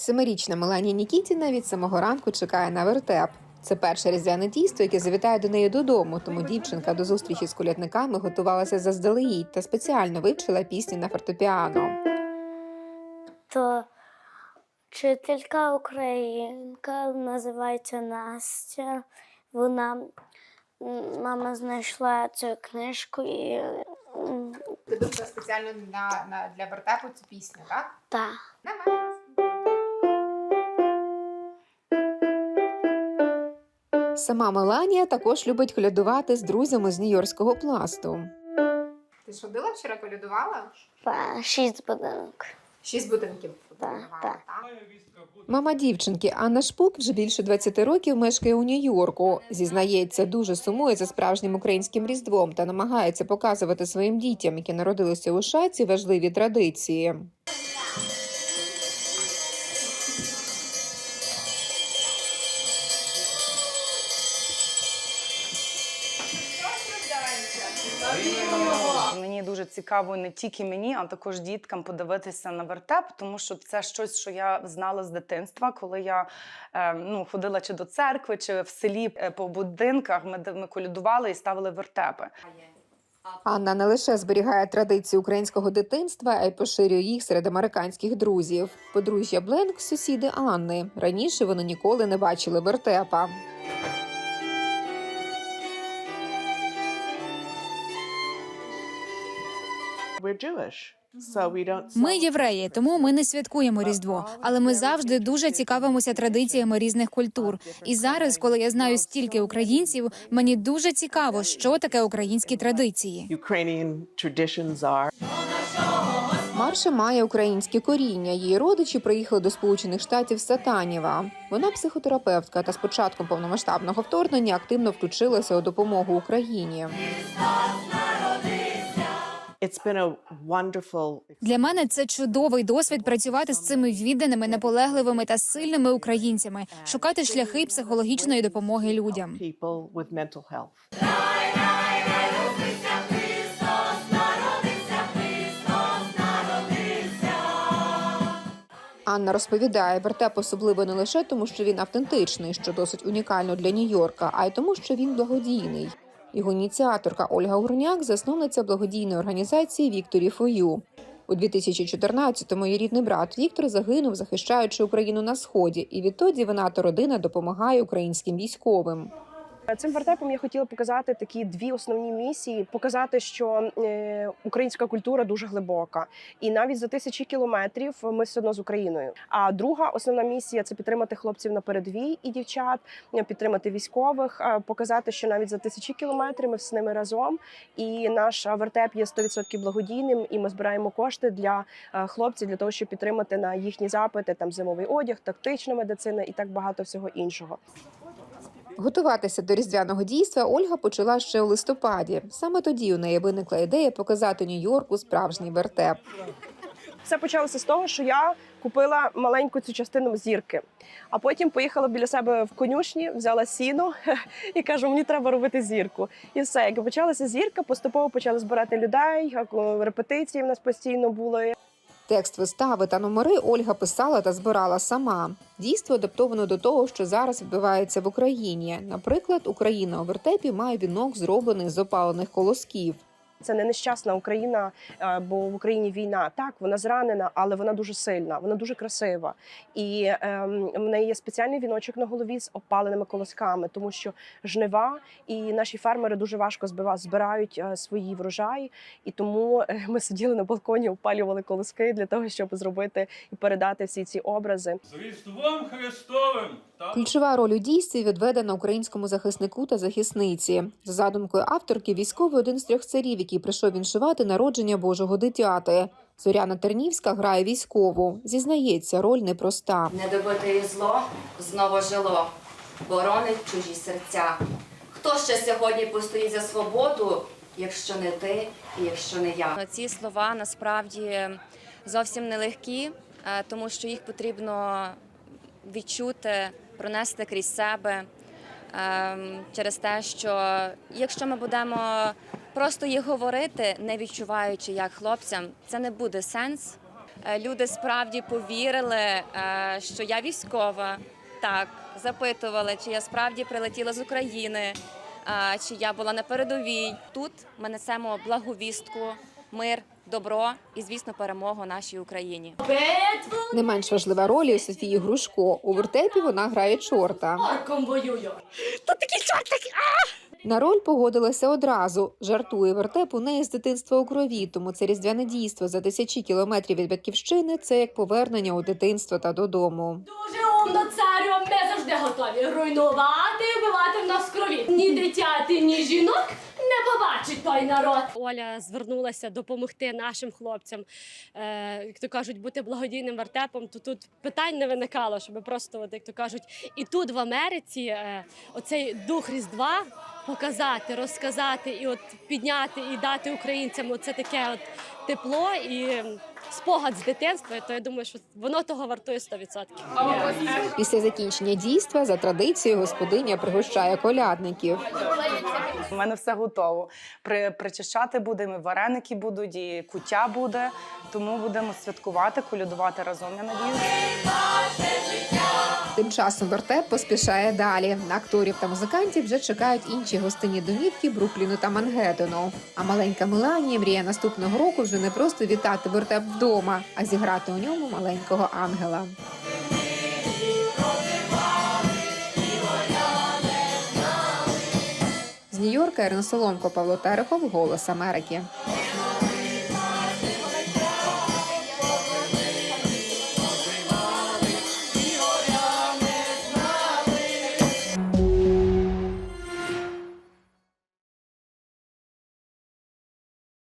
Семирічна Меланія Нікітіна від самого ранку чекає на вертеп. Це перше різдвяне дійство, яке завітає до неї додому. Тому дівчинка до зустрічі з колядниками готувалася заздалегідь та спеціально вивчила пісні на фортепіано. То вчителька українка називається Настя. Вона мама знайшла цю книжку і Ти вивчила спеціально на, на для вертепу цю пісню, так? та. Сама Меланія також любить колядувати з друзями з нью-йоркського пласту. Ти ж ходила вчора колядувала? Та, шість будинок. Шість будинків так. Мама дівчинки Анна Шпук вже більше 20 років мешкає у Нью-Йорку. Зізнається, дуже сумує за справжнім українським різдвом та намагається показувати своїм дітям, які народилися у шаці, важливі традиції. Мені дуже цікаво не тільки мені, а також діткам подивитися на вертеп, тому що це щось, що я знала з дитинства, коли я е, ну, ходила чи до церкви, чи в селі е, по будинках. Ми, ми колядували і ставили вертепи. Анна не лише зберігає традиції українського дитинства, а й поширює їх серед американських друзів. Подружжя Бленк сусіди Анни. Раніше вони ніколи не бачили вертепа. Ми євреї, тому ми не святкуємо Різдво, але ми завжди дуже цікавимося традиціями різних культур. І зараз, коли я знаю стільки українців, мені дуже цікаво, що таке українські традиції. Ukrainian traditions. Марша має українське коріння. Її родичі приїхали до Сполучених Штатів з Сатанєва. Вона психотерапевтка та з початком повномасштабного вторгнення активно включилася у допомогу Україні. Для мене це чудовий досвід працювати з цими відданими, наполегливими та сильними українцями, шукати шляхи психологічної допомоги людям. people with mental health. Анна розповідає, вертеп особливо не лише тому, що він автентичний, що досить унікально для Нью-Йорка, а й тому, що він благодійний. Його ініціаторка Ольга Гурняк, засновниця благодійної організації Вікторі Фою. У 2014-му її рідний брат Віктор загинув, захищаючи Україну на сході, і відтоді вона та родина допомагає українським військовим. Цим вертепом я хотіла показати такі дві основні місії: показати, що е, українська культура дуже глибока, і навіть за тисячі кілометрів ми все одно з Україною. А друга основна місія це підтримати хлопців на передовій і дівчат, е, підтримати військових, е, показати, що навіть за тисячі кілометрів ми з ними разом. І наш е, вертеп є 100% благодійним, і ми збираємо кошти для е, хлопців для того, щоб підтримати на їхні запити там зимовий одяг, тактична медицина і так багато всього іншого. Готуватися до різдвяного дійства Ольга почала ще у листопаді. Саме тоді у неї виникла ідея показати Нью-Йорку справжній вертеп. Все почалося з того, що я купила маленьку цю частину зірки, а потім поїхала біля себе в конюшні, взяла сіно і кажу, мені треба робити зірку. І все, як почалася зірка, поступово почали збирати людей. Репетиції в нас постійно були. Текст вистави та номери Ольга писала та збирала сама. Дійство адаптовано до того, що зараз відбувається в Україні. Наприклад, Україна у вертепі має вінок, зроблений з опалених колосків. Це не нещасна Україна, е, бо в Україні війна. Так, вона зранена, але вона дуже сильна, вона дуже красива. І ем, в неї є спеціальний віночок на голові з опаленими колосками, тому що жнива і наші фермери дуже важко збирають е, свої врожаї. І тому е, ми сиділи на балконі, опалювали колоски для того, щоб зробити і передати всі ці образи. З Різдвом Христовим! Ключова роль у дійстві відведена українському захиснику та захисниці. За задумкою авторки, військовий один з трьох царів, який прийшов віншувати народження Божого дитяти. Зоряна Тернівська грає військову. Зізнається, роль непроста. Недобите зло знову жило, боронить чужі серця. Хто ще сьогодні постоїть за свободу, якщо не ти і якщо не я? Ці слова насправді зовсім нелегкі, е, тому що їх потрібно відчути, пронести крізь себе ем, через те, що якщо ми будемо просто їх говорити, не відчуваючи як хлопцям, це не буде сенс. е, люди справді повірили, е, що я військова. Так, запитували, чи я справді прилетіла з України, е, чи я була на передовій. Тут ми несемо благовістку, мир, добро і, звісно, перемогу нашій Україні. Не менш важлива роль і Софії Грушко. У вертепі вона грає чорта. На роль погодилася одразу. Жартує вертеп у неї з дитинства у крові, тому це різдвяне дійство за тисячі кілометрів від батьківщини. Це як повернення у дитинство та додому. Дуже умно, царю, ми завжди готові руйнувати вбивати в нас крові. Ні дитяти, ні жінок той народ. Оля звернулася допомогти нашим хлопцям, е, як то кажуть, бути благодійним вертепом. То тут питань не виникало, щоб просто, от, як то кажуть, і тут в Америці е, оцей дух Різдва показати, розказати і от підняти і дати українцям оце таке от тепло і спогад з дитинства. То я думаю, що воно того вартує 100%. Після закінчення дійства за традицією господиня пригощає колядників. У мене все готово. При, причащати будемо, і вареники будуть, і куття буде. Тому будемо святкувати, колядувати разом. Я надіюся. Тим часом вертеп поспішає далі. На акторів та музикантів вже чекають інші гостинні домівки Брукліну та Мангеттену. А маленька Меланія мріє наступного року вже не просто вітати вертеп вдома, а зіграти у ньому маленького ангела. З Нью-Йорка Ірина Соломко, Павло Терехов, Голос Америки.